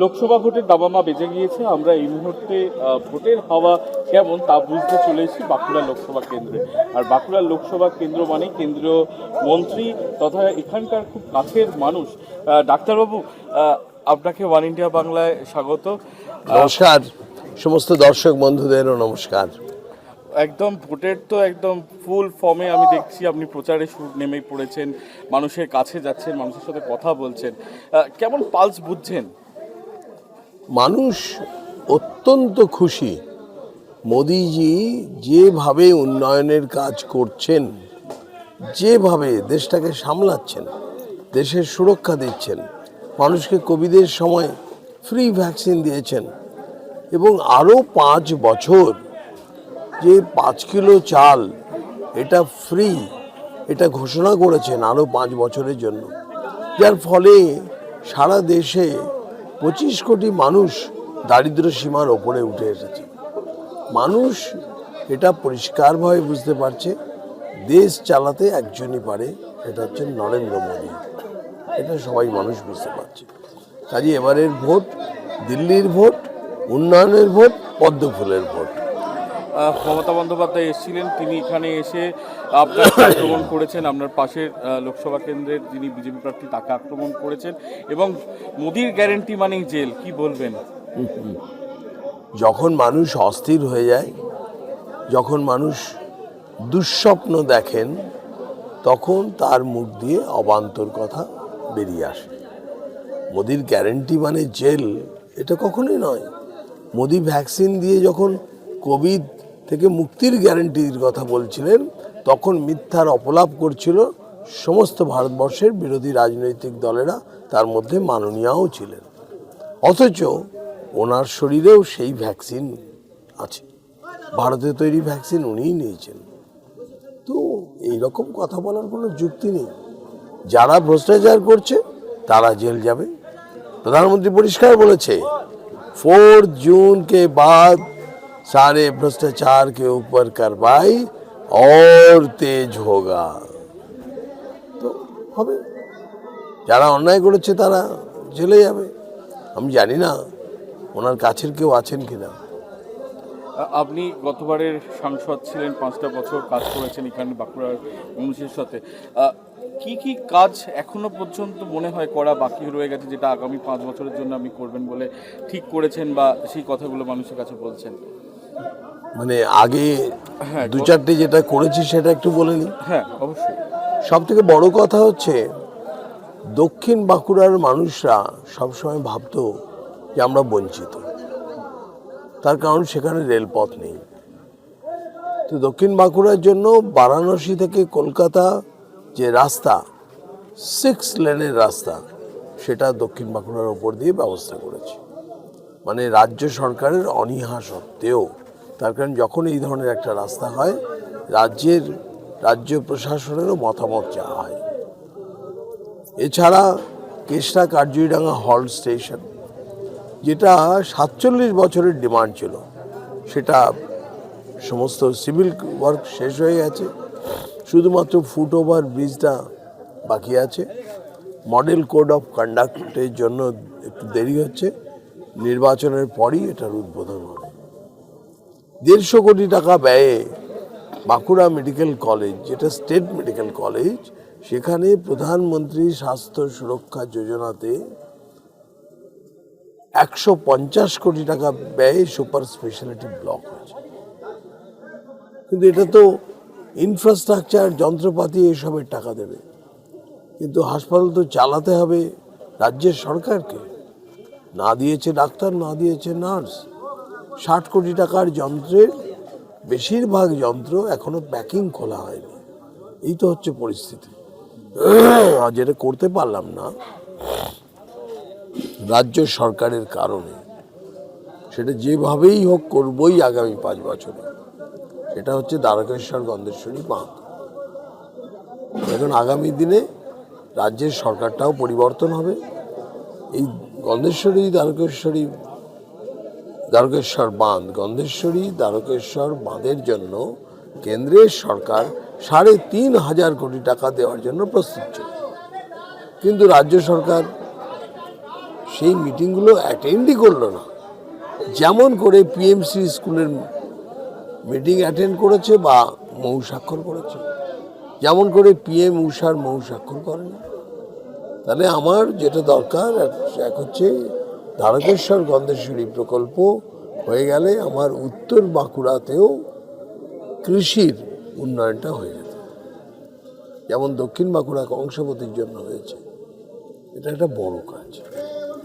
লোকসভা ভোটের দাবামা বেজে গিয়েছে। আমরা এই মুহূর্তে ভোটের হাওয়া কেমন তা বুঝতে চলে এসেছি বাঁকুড়া লোকসভা কেন্দ্রে। আর বাঁকুড়া লোকসভা কেন্দ্র মানে কেন্দ্রীয় মন্ত্রী তথা এখানকার খুব কাছের মানুষ ডাক্তারবাবু আপনাকে ওয়ান ইন্ডিয়া বাংলায় স্বাগত। নমস্কার। সমস্ত দর্শক বন্ধুদেরও নমস্কার। একদম ভোটের তো একদম ফুল ফর্মে আমি দেখছি আপনি প্রচারে সুর নেমে পড়েছেন মানুষের কাছে যাচ্ছেন মানুষের সাথে কথা বলছেন। কেমন পালস বুঝছেন? মানুষ অত্যন্ত খুশি। মোদিজি যেভাবে উন্নয়নের কাজ করছেন, যেভাবে দেশটাকে সামলাচ্ছেন, দেশের সুরক্ষা দিচ্ছেন, মানুষকে কোভিডের সময় ফ্রি ভ্যাকসিন দিয়েছেন এবং আরও পাঁচ বছর যে পাঁচ কিলো চাল, এটা ফ্রি এটা ঘোষণা করেছেন আরও পাঁচ বছরের জন্য। যার ফলে সারা দেশে পঁচিশ কোটি মানুষ দারিদ্র সীমার ওপরে উঠে এসেছে। মানুষ এটা পরিষ্কারভাবে বুঝতে পারছে, দেশ চালাতে একজনই পারে এটা হচ্ছে নরেন্দ্র মোদী। এটা সবাই মানুষ বুঝতে পারছে। কাজে এবারের ভোট, দিল্লির ভোট, উন্নয়নের ভোট, পদ্মফুলের ভোট। মমতা বন্দ্যোপাধ্যায় এসেছিলেন। তিনি এখানে এসে আপনার আক্রমণ করেছেন। আপনার পাশের লোকসভা কেন্দ্রের যিনি বিজেপি প্রার্থী, তাকে আক্রমণ করেছেন এবং মোদির গ্যারেন্টি মানেই জেল, কি বলবেন? যখন মানুষ অস্থির হয়ে যায়, যখন মানুষ দুঃস্বপ্ন দেখেন, তখন তার মুখ দিয়ে অবান্তর কথা বেরিয়ে আসে। মোদির গ্যারেন্টি মানে জেল, এটা কখনোই নয়। মোদি ভ্যাকসিন দিয়ে যখন কোভিড থেকে মুক্তির গ্যারেন্টির কথা বলছিলেন, তখন মিথ্যার অপলাপ করছিল সমস্ত ভারতবর্ষের বিরোধী রাজনৈতিক দলেরা, তার মধ্যে মাননীয়াও ছিলেন। অথচ ওনার শরীরেও সেই ভ্যাকসিন আছে। ভারতে তৈরি ভ্যাকসিন উনিই নিয়েছেন। তো এই রকম কথা বলার কোনো যুক্তি নেই। যারা ভ্রষ্টাচার করছে, তারা জেল যাবে। প্রধানমন্ত্রী পরিষ্কার বলেছে ফোর্থ জুনকে বাদ सारे भ्रष्टाचार के ऊपर कार्रवाई और तेज होगा তো হবে যারা অন্যায় করেছে তারা জেলে যাবে আমি জানি না ওনার কাছের কেউ আছেন কিনা আহ, আপনি গতবারের সাংসদ ছিলেন পাঁচটা বছর কাজ করেছেন এখানে বাঁকুড়ার মানুষের সাথে আহ, কি কি কাজ এখনো পর্যন্ত মনে হয় করা বাকি রয়ে গেছে যেটা আগামী পাঁচ বছরের জন্য আপনি করবেন বলে ঠিক করেছেন বা সেই কথাগুলো মানুষের কাছে বলছেন মানে আগে হ্যাঁ, দু চারটে যেটা করেছি সেটা একটু বলে নিই। হ্যাঁ অবশ্যই। সব থেকে বড় কথা হচ্ছে দক্ষিণ বাঁকুড়ার মানুষরা সবসময় ভাবতো যে আমরা বঞ্চিত। তার কারণ সেখানে রেলপথ নেই। তো দক্ষিণ বাঁকুড়ার জন্য বারাণসী থেকে কলকাতা যে রাস্তা সিক্স লেনের রাস্তা সেটা দক্ষিণ বাঁকুড়ার ওপর দিয়ে ব্যবস্থা করেছে। মানে রাজ্য সরকারের অনীহা সত্ত্বেও তার কারণ যখন এই ধরনের একটা রাস্তা হয়, রাজ্যের, রাজ্য প্রশাসনেরও মতামত চাওয়া হয়। এছাড়া কেশরা কার্জুইডাঙ্গা হল্ট স্টেশন, যেটা সাতচল্লিশ বছরের ডিমান্ড ছিল, সেটা সমস্ত সিভিল ওয়ার্ক শেষ হয়ে গেছে। শুধুমাত্র ফুট ওভার ব্রিজটা বাকি আছে। মডেল কোড অফ কন্ডাক্টের জন্য একটু দেরি হচ্ছে। নির্বাচনের পরই এটার উদ্বোধন হবে। দেড়শো কোটি টাকা ব্যয়ে বাঁকুড়া মেডিকেল কলেজ, যেটা স্টেট মেডিকেল কলেজ, সেখানে প্রধানমন্ত্রী স্বাস্থ্য সুরক্ষা যোজনাতে একশো পঞ্চাশ কোটি টাকা ব্যয়ে সুপার স্পেশালিটি ব্লক হয়েছে। কিন্তু এটা তো ইনফ্রাস্ট্রাকচার যন্ত্রপাতি এসবের টাকা দেবে। কিন্তু হাসপাতাল তো চালাতে হবে রাজ্যের সরকারকে। না দিয়েছে ডাক্তার, না দিয়েছে নার্স। ষাট কোটি টাকার যন্ত্রের বেশিরভাগ যন্ত্র এখনও প্যাকিং খোলা হয়নি। এই তো হচ্ছে পরিস্থিতি। যেটা করতে পারলাম না, রাজ্য সরকারের কারণে, সেটা যেভাবেই হোক করবই আগামী পাঁচ বছরে। সেটা হচ্ছে দ্বারকেশ্বর গন্ধেশ্বরী বাঁধ। এখন আগামী দিনে রাজ্যের সরকারটাও পরিবর্তন হবে। এই গন্ধেশ্বরী, দ্বারকেশ্বরী দ্বারকেশ্বর বাঁধ, গন্ধেশ্বরী দ্বারকেশ্বর বাঁধের জন্য কেন্দ্রের সরকার সাড়ে তিন হাজার কোটি টাকা দেওয়ার জন্য প্রস্তুত ছিল। কিন্তু রাজ্য সরকার সেই মিটিংগুলো অ্যাটেন্ডই করল না। যেমন করে পিএমসি স্কুলের মিটিং অ্যাটেন্ড করেছে বা মৌ স্বাক্ষর করেছে। যেমন করে পিএম উষার মৌ স্বাক্ষর করেনি। তাহলে আমার যেটা দরকার এক- হচ্ছে দ্বারকেশ্বর গন্ধেশ্বরী প্রকল্প হয়ে গেলে আমার উত্তর বাঁকুড়াতেও কৃষির উন্নয়নটা হয়ে যেত। যেমন দক্ষিণ বাঁকুড়া কংসাবতীর জন্য হয়েছে। এটা একটা বড় কাজ।